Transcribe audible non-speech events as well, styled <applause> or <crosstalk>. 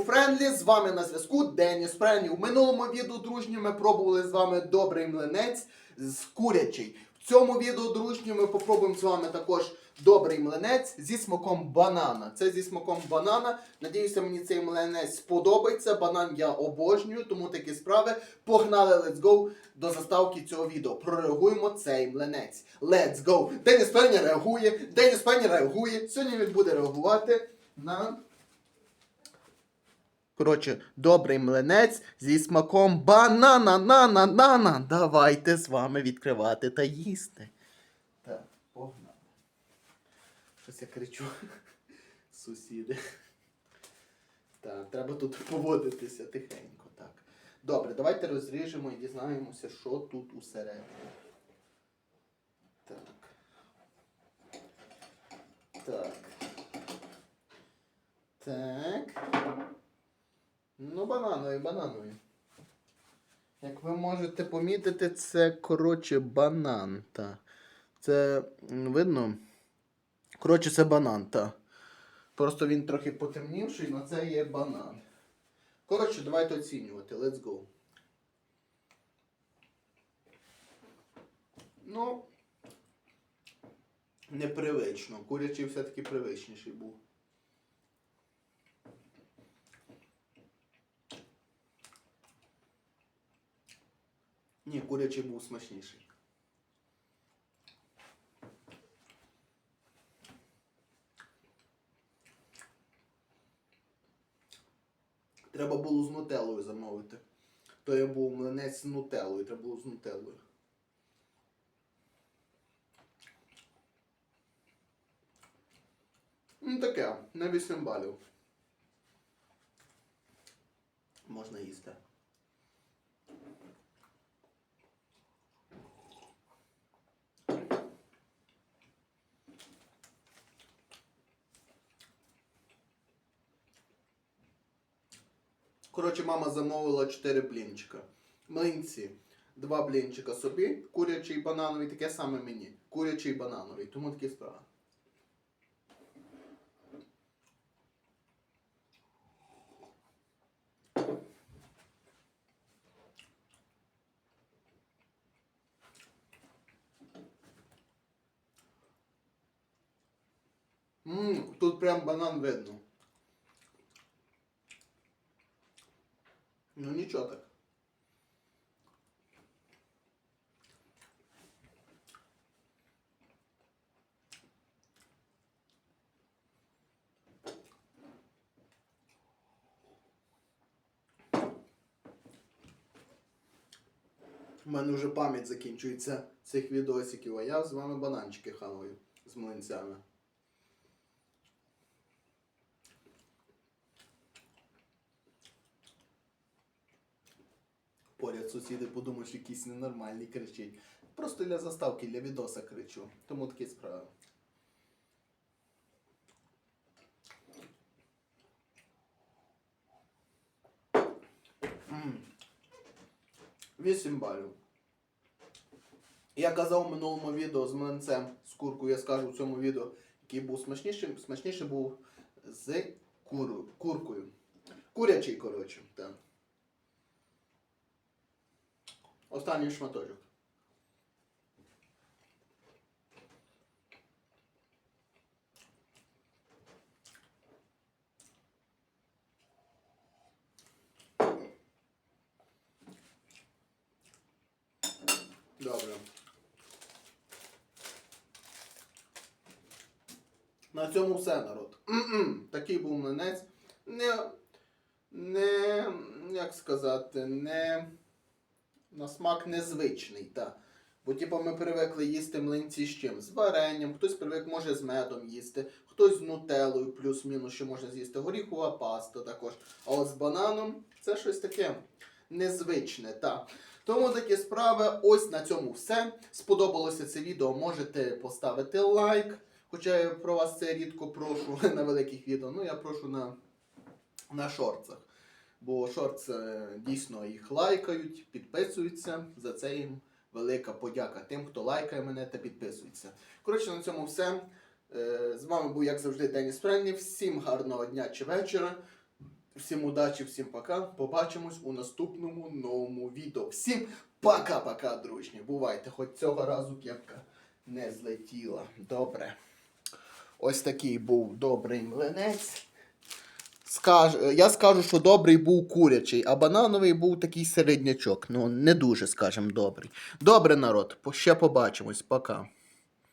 Френдлі, з вами на зв'язку Деніс Френдлі. У минулому відео, дружні, ми пробували з вами добрий млинець з курячий. В цьому відео, дружні, ми попробуємо з вами також добрий млинець зі смаком банана. Це зі смаком банана. Надіюся, мені цей млинець сподобається. Банан я обожнюю, тому такі справи. Погнали, let's go до заставки цього відео. Прореагуємо цей млинець. Let's go! Деніс Френдлі реагує, Деніс Френдлі реагує. Сьогодні він буде реагувати на... Коротше, добрий млинець зі смаком банана, нана, нана. Давайте з вами відкривати та їсти. Так, погнали. Щось я кричу. Сусіди. Так, треба тут поводитися тихенько. Так. Добре, давайте розріжемо і дізнаємося, що тут усередині. Так. Так. Так. Ну, банановий, банановий. Як ви можете помітити, це, коротше, банан. Та. Це видно? Коротше, це банан, та. Просто він трохи потемнівший, але це є банан. Коротше, давайте оцінювати. Let's go. Ну, непривично. Курячий все-таки привичніший був. Ні, курячий був смачніший. Треба було з нутеллою замовити. То я був млинець з нутеллою, треба було з нутеллою. Ну таке, на 8 балів. Можна їсти. Коротше, мама замовила 4 блінчика. Млинці. Два блінчика собі, курячий і банановий, таке саме мені. Курячий і банановий. Тому такі справи. Тут прям банан видно. Ну нічого так. У мене вже пам'ять закінчується цих відосиків, а я з вами бананчики хаваю з млинцями. Сусіди подумають, що якийсь ненормальний кричить. Просто для заставки, для відоса кричу. Тому такі справи. Вісім балів. Я казав в минулому відео з млинцем, з куркою, я скажу в цьому відео, який був смачніший, смачніший був з куру, куркою. Курячий, коротше. Так. Останній шматочок. Добре. На цьому все, народ. Такий був млинець. Не, не, як сказати, не на смак незвичний, та. Бо типу, ми привикли їсти млинці з чим? З варенням, хтось привик може з медом їсти, хтось з нутеллою, плюс-мінус, що можна з'їсти, горіхова паста також. А от з бананом це щось таке незвичне. Та. Тому такі справи. Ось на цьому все. Сподобалося це відео. Можете поставити лайк. Хоча я про вас це рідко прошу <laughs> на великих відео. Ну я прошу на, на шорцах. Бо шортс е, дійсно їх лайкають, підписуються. За це їм велика подяка тим, хто лайкає мене та підписується. Коротше, на цьому все. Е, З вами був, як завжди, Деніс Френлі. Всім гарного дня чи вечора. Всім удачі, всім пока. Побачимось у наступному новому відео. Всім пока-пока, дружні. Бувайте, хоч цього разу кепка не злетіла. Добре. Ось такий був добрий млинець. Скаж... Я скажу, що добрий був курячий, а банановий був такий середнячок. Ну, не дуже, скажімо, добрий. Добре, народ, ще побачимось. Пока.